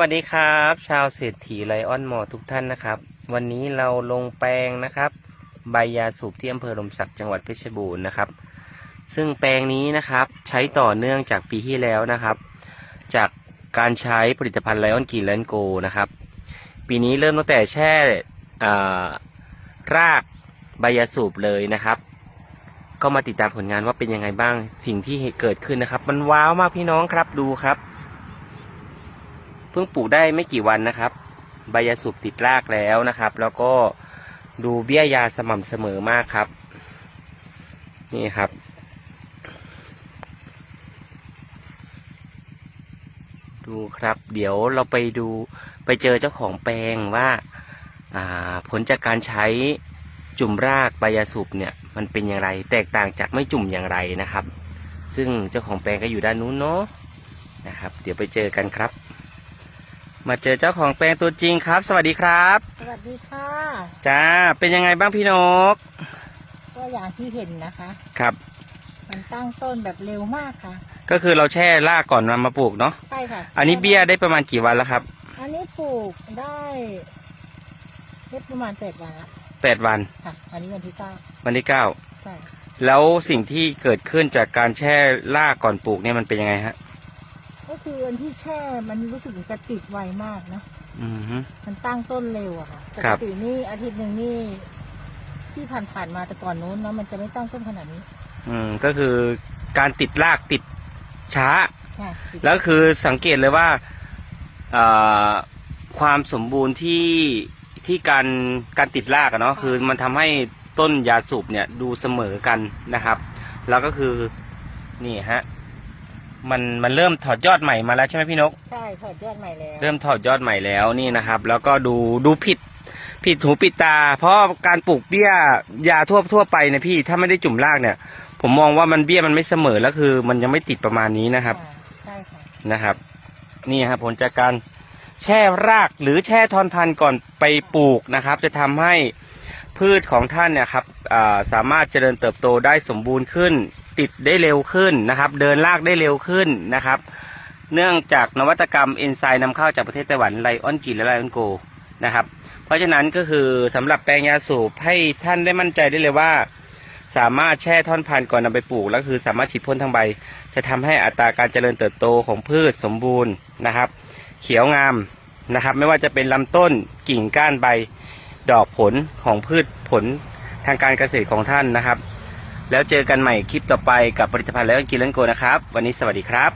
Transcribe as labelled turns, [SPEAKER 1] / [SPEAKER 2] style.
[SPEAKER 1] วัสดีครับ ชาวเศรษฐีไลออนมอทุกท่านนะครับ วันนี้เราลงแปลงนะครับ ใบยาสูบที่อำเภอลมศักดิ์จังหวัดเพชรบูรณ์นะครับ ซึ่งแปลงนี้นะครับใช้ต่อเนื่องจากปีที่แล้วนะครับ จากการใช้ผลิตภัณฑ์ไลออนกีแลนโกนะครับ ปีนี้เริ่มตั้งแต่แช่รากใบยาสูบเลยนะครับ ก็มาติดตามผลงานว่าเป็นยังไงบ้างสิ่งที่เกิดขึ้นนะครับ มันว้าวมากพี่น้องครับดูครับ พิ่งปลูกได้ไม่กี่วันนะครับ ใบยาสูบติดรากแล้วนะครับ แล้วก็ดูเบี้ยยาสม่ำเสมอมากครับ นี่ครับ ดูครับ เดี๋ยวเราไปดูไปเจอเจ้าของแปลงว่าาผลจากการใช้จุ่มรากใบยาสูบเนี่ยมันเป็นอย่างไร แตกต่างจากไม่จุ่มอย่างไรนะครับ ซึ่งเจ้าของแปลงก็อยู่ด้านนู้นเนาะนะครับ เดี๋ยวไปเจอกันครับ มาเจอเจ้าของแปลงตัวจริงครับ สวัสดีครับ
[SPEAKER 2] สวัสดีค่ะ
[SPEAKER 1] จ้าเป็นยังไงบ้างพี่นก
[SPEAKER 2] ก็อย่างที่เห็นนะคะ
[SPEAKER 1] ครับ
[SPEAKER 2] มันตั้งต้นแบบเร็วมากค่ะ
[SPEAKER 1] ก็คือเราแช่รากก่อนนำมาปลูกเนาะ
[SPEAKER 2] ใช่ค่ะ
[SPEAKER 1] อันนี้เบี้ยได้ประมาณกี่วันแล้วครับ
[SPEAKER 2] อันนี้ปลูกได้ได้ประมาณเจ็ดวันละ
[SPEAKER 1] แปดวัน
[SPEAKER 2] ค่ะอันนี้วันที่เก้า
[SPEAKER 1] วันที่เก้า
[SPEAKER 2] ใช่
[SPEAKER 1] แล้วสิ่งที่เกิดขึ้นจากการแช่รากก่อนปลูกเนี่ยมันเป็นยังไงฮะ
[SPEAKER 2] ก็คืออันที่แช่มันรู้สึกมันจะติดไวมากนะ
[SPEAKER 1] อืมฮึ
[SPEAKER 2] มันตั้งต้นเร็วอะค่ะป
[SPEAKER 1] ครั
[SPEAKER 2] ก
[SPEAKER 1] บ
[SPEAKER 2] ตินี่อาทิตย์หนึ่งนี่ที่ผ่านๆมาแต่ก่อนนู้นเนาะมันจะไม่ตั้งต้นขนาดนี้
[SPEAKER 1] อืมก็คือการติดรากติดช้า
[SPEAKER 2] ค่ะติด
[SPEAKER 1] แล้วคือสังเกตเลยว่าเอ่อความสมบูรณ์ที่ที่การการติดรากอะเนาะคือมันทำให้ต้นยาสูบเนี่ยดูเสมอกันนะครับ แล้วก็คือนี่ฮะ มันมันเริ่มถอดยอดใหม่มาแล้วใช่ไหมพี่นก
[SPEAKER 2] ใช่ถอดยอดใหม่แล้ว
[SPEAKER 1] เริ่มถอดยอดใหม่แล้วนี่นะครับ แล้วก็ดูดูผิดผิดหูผิดตา เพราะการปลูกเบี้ยยาทั่วทั่วไปเนี่ยพี่ถ้าไม่ได้จุ่มรากเนี่ย ผมมองว่ามันเบี้ยมันไม่เสมอแล้วคือ มันยังไม่ติดประมาณนี้นะครับ
[SPEAKER 2] ค่ะใช่ค่ะ
[SPEAKER 1] นะครับ นี่ครับผลจากการแช่รากหรือแช่ทอนพันธุ์ก่อนไปปลูกนะครับ จะทำให้พืชของท่านเนี่ยครับอ่าสามารถเจริญเติบโตได้สมบูรณ์ขึ้น ติดได้เร็วขึ้นนะครับ เดินรากได้เร็วขึ้นนะครับ เนื่องจากนวัตกรรมเอนไซม์นำเข้าจากประเทศไต้หวันไลออนจีและไลออนโกนะครับ เพราะฉะนั้นก็คือสำหรับแปลงยาสูบให้ท่านได้มั่นใจได้เลยว่า สามารถแช่ท่อนพันธุ์ก่อนนำไปปลูกแล้วคือสามารถฉีดพ่นทั้งใบ จะทำให้อัตราการเจริญเติบโตของพืชสมบูรณ์นะครับ เขียวงามนะครับ ไม่ว่าจะเป็นลำต้นกิ่งก้านใบดอกผลของพืชผลทางการเกษตรของท่านนะครับ แล้วเจอกันใหม่คลิปต่อไปกับผลิตภัณฑ์แล้วกินเลนโกนะครับ วันนี้สวัสดีครับ